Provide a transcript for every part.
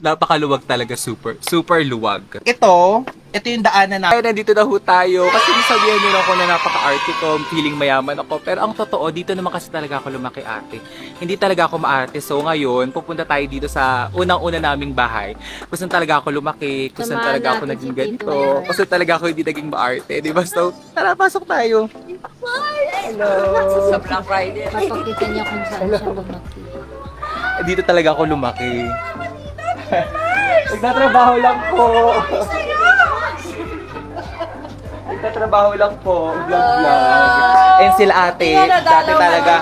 Napakaluwag talaga, super. Super luwag. Ito, ito yung daanan na. Ay, nandito na ho tayo. Kasi sabihan niyo ako na napaka-arte ko, feeling mayaman ako. Pero ang totoo, dito naman kasi talaga ako lumaki ate. Hindi talaga ako maarte. So ngayon, pupunta tayo dito sa unang-una naming bahay. Saan talaga ako lumaki, saan Samahan talaga ako natin naging si Tito ganito, ngayon. talaga ako hindi naging maarte. Di ba? So, tara, pasok tayo. Hello. Sa Black Friday. Papakita niya kung saan siya lumaki. Dito talaga ako lumaki. Nagtatrabaho lang po. Nagtatrabaho lang po. Vlog-vlog. And sila ate, dati talaga,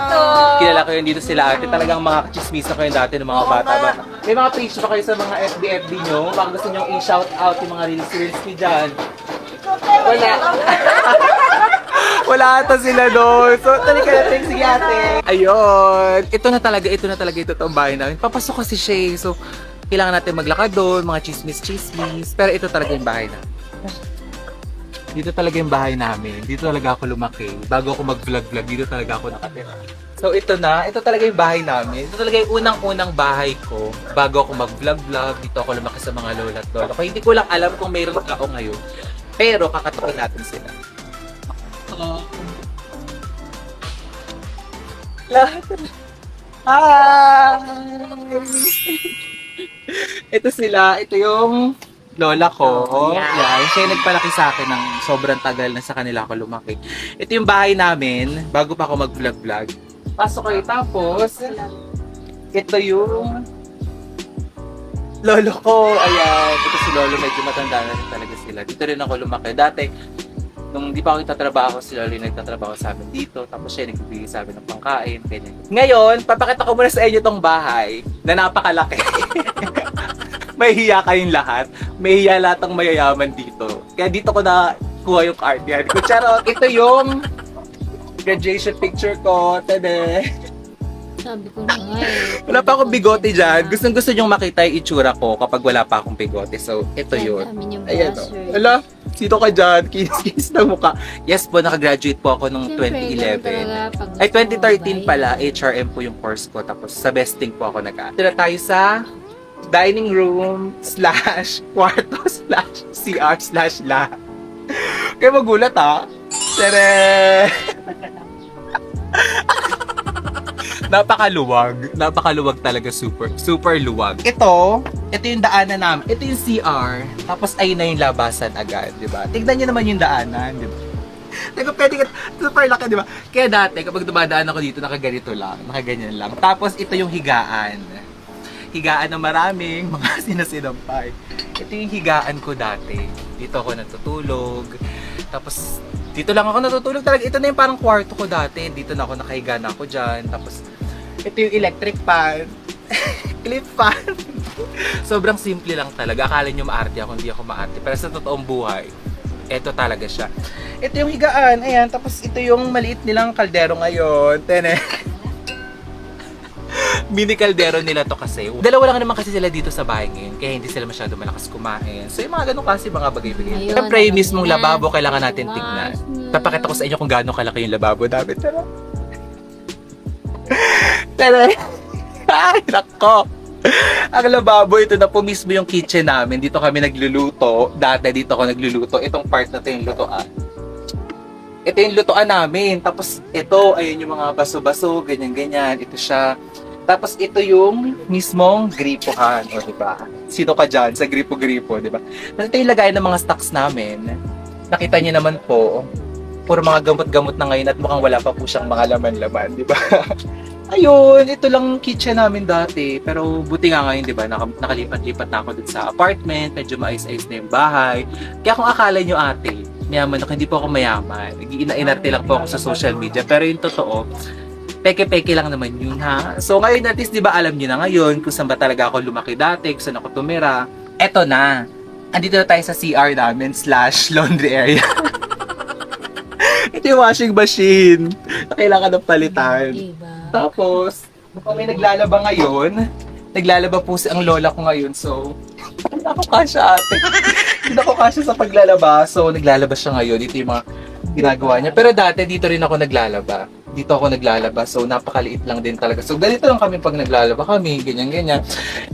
kilala ko yun dito sila ate. Talagang mga chismisa ko yun dati ng mga bata-bata. May mga page ba kayo sa mga FB-FB nyo? Baka gusto nyo i-shout out yung mga reels-reels ni Jan. Wala. Wala ata sila doon. So, talika natin. Sige ate. Ayun. Ito na talaga, ito na talaga ito toong bahay namin. Papasok kasi siya eh. So, kailangan natin maglakad doon, mga chismis-chismis. Pero ito talaga yung bahay namin. Dito talaga yung bahay namin. Dito talaga ako lumaki. Bago ako mag-vlog-vlog, dito talaga ako nakatira. So ito na, ito talaga yung bahay namin. Ito talaga yung unang-unang bahay ko bago ako mag-vlog-vlog. Dito ako lumaki sa mga lola at lolo ko. Hindi ko lang alam kung mayroon ako ngayon. Pero kakatukin natin sila. Oh. Lahat. Hi! ito sila. Ito yung lola ko. Yan. Siya yung nagpalaki sa akin ng sobrang tagal na sa kanila ako lumaki. Ito yung bahay namin bago pa ako mag-vlog-vlog. Pasok kayo tapos ito yung lolo ko. Ayan. Ito si lolo. Medyo matanda na rin talaga sila. Dito rin ako lumaki. Dati, nung di pa ako nagtatrabaho, si lolo yung nagtatrabaho sa amin dito. Tapos siya nagbibigay sa amin ng pangkain. Ganyan. Ngayon, papakita ko muna sa inyo tong bahay na napakalaki. may hiya kayong lahat. May hiya lahat ng mayayaman dito. Kaya dito ko na kuha yung card yan. Kutsarot, ito yung graduation picture ko. Tade. Sabi ko na nga eh. Wala pa akong bigote dyan. Gustong gusto nyong makita yung itsura ko kapag wala pa akong bigote. So, ito yun. Ayan o. buzzer. Wala, sino ka dyan? Kiss-kiss ng mukha. Yes po, nakagraduate po ako nung Siyempre, ganun 2011. talaga pag Ay, 2013 babae. pala, HRM po yung course ko. Tapos sa besting po ako nag Tira tayo sa dining room slash kwarto slash CR slash la. Kaya magulat ha. Tere! napakaluwag. Napakaluwag talaga super. Super luwag. Ito, ito yung daanan namin. Ito yung CR. Tapos ayun na yung labasan agad, di ba? Tignan nyo naman yung daanan, di ba? Teka, pwede ka, super laki, di ba? Kaya dati, kapag dumadaan ako dito, nakaganito lang, nakaganyan lang. Tapos, ito yung higaan. Higaan ng maraming mga sinasinampay. Ito yung higaan ko dati. Dito ako natutulog. Tapos, dito lang ako natutulog talaga. Ito na yung parang kwarto ko dati. Dito na ako nakahiga na ako dyan. Tapos, ito yung electric fan. Clip fan. Sobrang simple lang talaga. Akala nyo maarte ako, hindi ako maarte. Pero sa totoong buhay, ito talaga siya. Ito yung higaan, ayan. Tapos ito yung maliit nilang kaldero ngayon. Tene. Mini kaldero nila to kasi. Dalawa lang naman kasi sila dito sa bahay ngayon. Kaya hindi sila masyado malakas kumain. So yung mga ganun kasi mga bagay-bagay. Siyempre yung mismong lababo kailangan natin tignan. Papakita ko sa inyo kung gaano kalaki yung lababo namin. Tara. Tara. Ay, nako. Ang lababo, ito na po mismo yung kitchen namin. Dito kami nagluluto. Dati dito ako nagluluto. Itong part na to yung lutoan. Ito yung lutoan namin. Tapos ito, ayun yung mga baso-baso, ganyan-ganyan. Ito siya. Tapos ito yung mismong gripohan, o di ba? Sino ka dyan sa gripo-gripo, di ba? Tapos ito yung lagay ng mga stocks namin. Nakita niyo naman po, puro mga gamot-gamot na ngayon at mukhang wala pa po siyang mga laman-laman, di ba? Ayun, ito lang kitchen namin dati. Pero buti nga ngayon, di ba, naka- nakalipat-lipat na ako dun sa apartment, medyo maayos-ayos na yung bahay. Kaya kung akala nyo ate, mayaman ako, hindi po ako mayaman. Nag-iina-inarte lang po ako sa social media. Pero yung totoo, peke-peke lang naman yun ha. So ngayon at least, di ba alam nyo na ngayon kung saan ba talaga ako lumaki dati, kung saan ako tumira. Eto na. Andito na tayo sa CR namin slash laundry area. Ito yung washing machine kailangan ng palitan. Diba? Tapos, kung may naglalaba ngayon, naglalaba po si ang lola ko ngayon. So, hindi ako kasya ate. Hindi ako kasya sa paglalaba. So, naglalaba siya ngayon. Ito yung mga ginagawa niya. Pero dati, dito rin ako naglalaba. dito ako naglalaba. So, napakaliit lang din talaga. So, ganito lang kami pag naglalaba kami, ganyan-ganyan.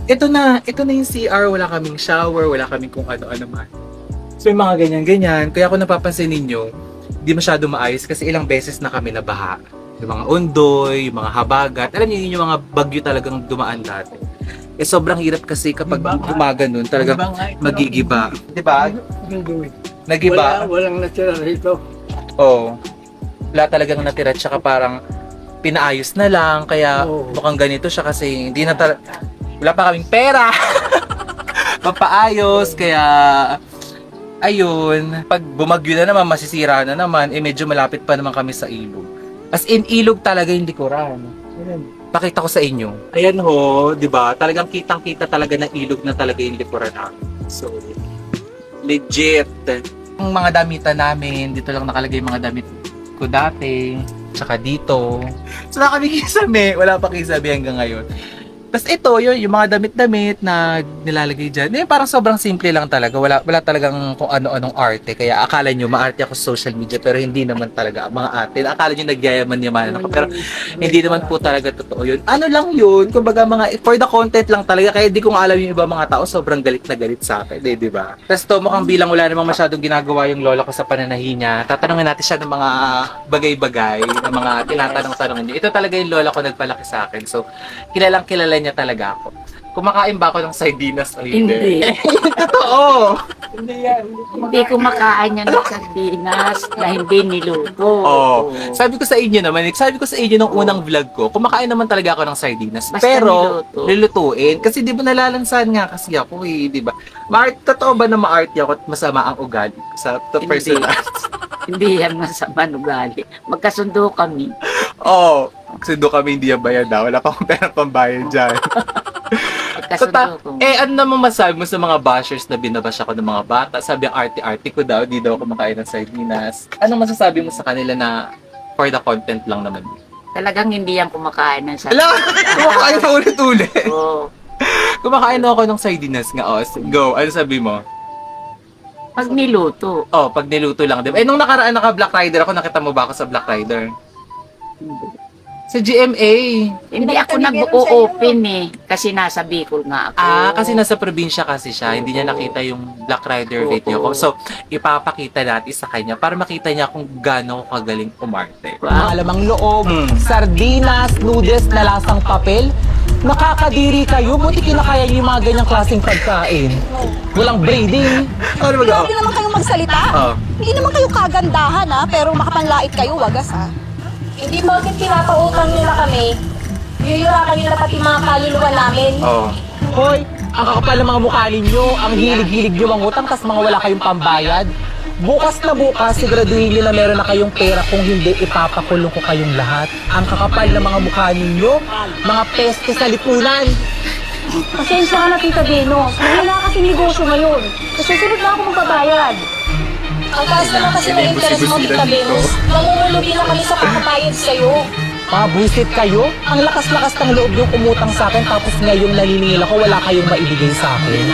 Ito na, ito na yung CR. Wala kaming shower, wala kaming kung ano-ano man. So, yung mga ganyan-ganyan. Kaya kung napapansin ninyo, di masyado maayos kasi ilang beses na kami nabaha. Yung mga undoy, yung mga habagat. Alam niyo, yun yung mga bagyo talagang dumaan dati. Eh, sobrang hirap kasi kapag gumaganon, nga ito. magigiba. Di ba? Wala, Nagiba. walang natira rito. Oo. Wala talagang natira tsaka parang pinaayos na lang kaya Oo. mukhang ganito siya kasi hindi na tal- wala pa kaming pera. Papaayos kaya ayun, pag bumagyo na naman masisira na naman eh medyo malapit pa naman kami sa ilog. As in ilog talaga yung likuran. Pakita ko sa inyo. Ayan ho, 'di ba? Talagang kitang-kita talaga ng ilog na talaga yung likuran namin. So legit. Ang mga damitan namin, dito lang nakalagay yung mga damit ko dati. Tsaka dito. So na kami kisame. Wala pa kisame hanggang ngayon. Tapos ito, yun, yung mga damit-damit na nilalagay dyan. Eh, parang sobrang simple lang talaga. Wala, wala talagang kung ano-anong arte. Kaya akala nyo, maarte ako sa social media. Pero hindi naman talaga mga arte. Akala nyo nagyayaman yaman ako. Pero hindi naman po talaga totoo yun. Ano lang yun? Kumbaga mga, for the content lang talaga. Kaya di ko alam yung iba mga tao, sobrang galit na galit sa akin. Eh, di ba? Tapos to, mukhang bilang wala namang masyadong ginagawa yung lola ko sa pananahi niya. Tatanungin natin siya ng mga bagay-bagay, ng mga tinatanong-tanong niya. Ito talaga yung lola ko nagpalaki sa akin. So, kilalang kilala niya talaga ako. Kumakain ba ako ng sardinas o hindi? Hindi. Totoo! Hindi yan. Hindi kumakain yan ng sardinas na hindi niluto. Oo. Sabi ko sa inyo naman, sabi ko sa inyo nung unang vlog ko, kumakain naman talaga ako ng sardinas. Basta pero, niluto. lulutuin. Kasi di ba nalalansan nga kasi ako eh, di ba? Ma- totoo ba na ma-art ako at masama ang ugali ko sa to Hindi. personal? Hindi yan masama ugali. Magkasundo kami. Oo. Kasi doon kami hindi bayad na. Wala pa akong pera pambayad dyan. So, ta- eh, ano naman masabi mo sa mga bashers na binabash ako ng mga bata? Sabi ang arte-arte ko daw, di daw ako kumakain ng sardinas. Anong masasabi mo sa kanila na for the content lang naman? Talagang hindi yan kumakain ng Ala! sardinas. Kumakain na ulit-ulit. Oo. Kumakain na ako ng sardinas nga. Oh, go. Ano sabi mo? Pag niluto. Oh, pag niluto lang. Diba? Eh, nung nakaraan naka Black Rider ako, nakita mo ba ako sa Black Rider? Sa GMA. Hindi ako nag-o-open eh. Kasi nasa Bicol nga ako. Ah, kasi nasa probinsya kasi siya. Hindi niya nakita yung Black Rider Oo. video ko. So, ipapakita natin sa kanya para makita niya kung gaano ako kagaling umarte. Wow. Alamang loob, Mm. sardinas, noodles na lasang papel. Nakakadiri kayo, buti kinakaya niyo yung mga ganyang klaseng pagkain. Walang braiding. Ano ba Grabe naman kayong magsalita. Oh. Hindi naman kayo kagandahan ha, pero makapanlait kayo, wagas ha. Hindi bakit pinapautang nila kami, yuyurakan nila pati mga kaluluwa namin. Oh. Hoy, ang kakapal ng mga mukha ninyo, ang hilig-hilig niyo mangutang, tas mga wala kayong pambayad. Bukas na bukas, siguraduhin niyo na meron na kayong pera kung hindi ipapakulong ko kayong lahat. Ang kakapal ng mga mukha ninyo, mga peste sa lipunan. Pasensya ka na, Tita Venus. Mahina kasi negosyo ngayon. Sa susunod na ako magbabayad. Ang taas naman kasi ng interest mo, Tita Venus. Namumulubi na kami sa pagbabayad sa'yo. Mga buisit kayo, ang lakas-lakas ng loob yung umutang sa akin tapos ngayong naniningil ako, wala kayong maibigay sa akin.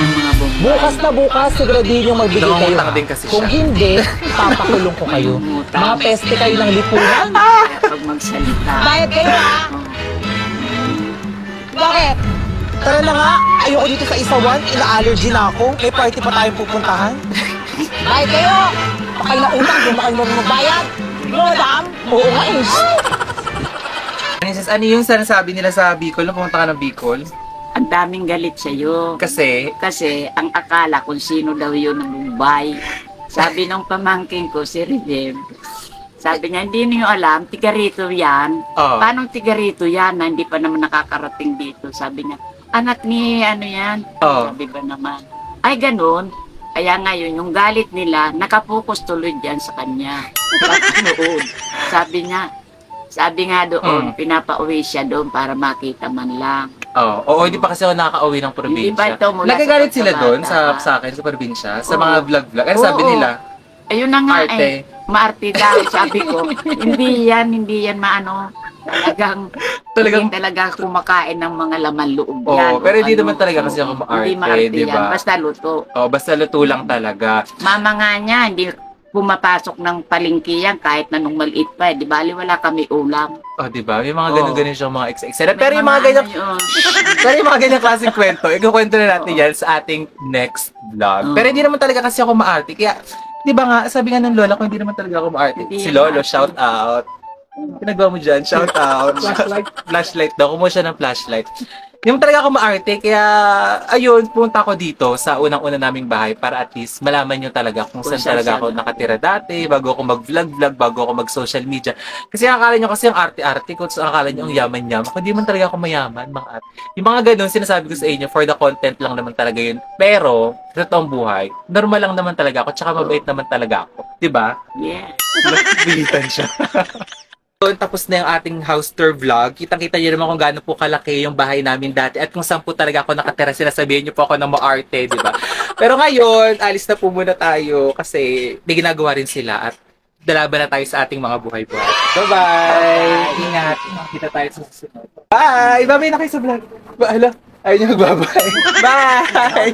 Bukas na bukas, siguraduhin yung magbigay kayo. Nangungutang din kasi Kung siya. hindi, papakulong ko kayo. Nangungutang. Mga peste kayo ng lipunan. Pag magsalita. Bayad kayo ha. Bakit? Tara na nga, ayoko dito sa isawan, ina-allergy na ako. May party pa tayong pupuntahan. Bayad kayo. Baka na utang, di ba kayo marunong magbayad? Madam. Oo nga eh. Princess, ano yung sinasabi nila sa Bicol nung pumunta ka ng Bicol? Ang daming galit sa'yo. Kasi, Kasi ang akala kung sino daw yun ng Mumbai. Sabi nung pamangking ko, si Redem, sabi niya, hindi niyo alam, tiga rito yan. oh, Paano tiga rito yan na hindi pa naman nakakarating dito? Sabi niya, anak ni ano yan? Oo. Sabi ba naman? Ay, ganun. Kaya ngayon, yung galit nila, nakapokus tuloy dyan sa kanya. Noon. Sabi niya, sabi nga doon, Mm. pinapauwi siya doon para makita man lang. oh, oo, hindi pa kasi ako nakaka-uwi ng probinsya. ito mula Nagagalit sila doon sa, sa akin, sa probinsya, sa Oo. mga vlog-vlog. Ano sabi Oo. nila? Ayun na nga Arte. eh. Maarte daw, sabi ko. hindi yan, hindi yan maano. Talagang, Talagang- hindi talaga kumakain ng mga laman loob Oo, yan. pero hindi ano. naman talaga kasi ako Hindi maarte, maarte di yan, ba? basta luto. Oh, basta luto lang talaga. Mama nga niya, hindi pumapasok ng palengke yan kahit na nung maliit pa eh. Di bali wala kami ulam. Oh, di ba? May mga ganun-ganun siyang mga ex-ex. Pero yung mga ganyan, pero yung mga ganyan klaseng kwento, ikukwento na natin yan sa ating next vlog. Pero hindi naman talaga kasi ako maarte. Kaya, di ba nga, sabi nga ng lola ko, hindi naman talaga ako maarte. Si Lolo, maarte. shout out. Pinagawa mo dyan, shout out. Flashlight. flashlight daw. Kumuha siya ng flashlight. Hindi naman talaga ako maarte, kaya ayun, punta ko dito sa unang-una naming bahay para at least malaman nyo talaga kung Kung saan talaga ako na. nakatira dati, bago ako mag-vlog-vlog, bago ako mag-social media. Kasi akala nyo kasi ang arte-arte ko, so akala nyo ang yaman-yaman. Kung di man talaga ako mayaman, mga arte. Yung mga ganun, sinasabi ko sa inyo, for the content lang naman talaga yun. Pero, sa totoong buhay, normal lang naman talaga ako, tsaka mabait naman talaga ako. Di ba? Yes. Bilitan siya. Yun, tapos na yung ating house tour vlog. Kitang-kita niyo naman kung gaano po kalaki yung bahay namin dati at kung saan po talaga ako nakatira. Sinasabihin niyo po ako ng maarte, di ba? Pero ngayon, alis na po muna tayo kasi may ginagawa rin sila at dalaban na tayo sa ating mga buhay-buhay. Bye-bye! Ingat! Kita tayo sa susunod. Bye! Bye-bye na kayo sa vlog. Ba, Hala, ayaw niyo magbabay. Bye!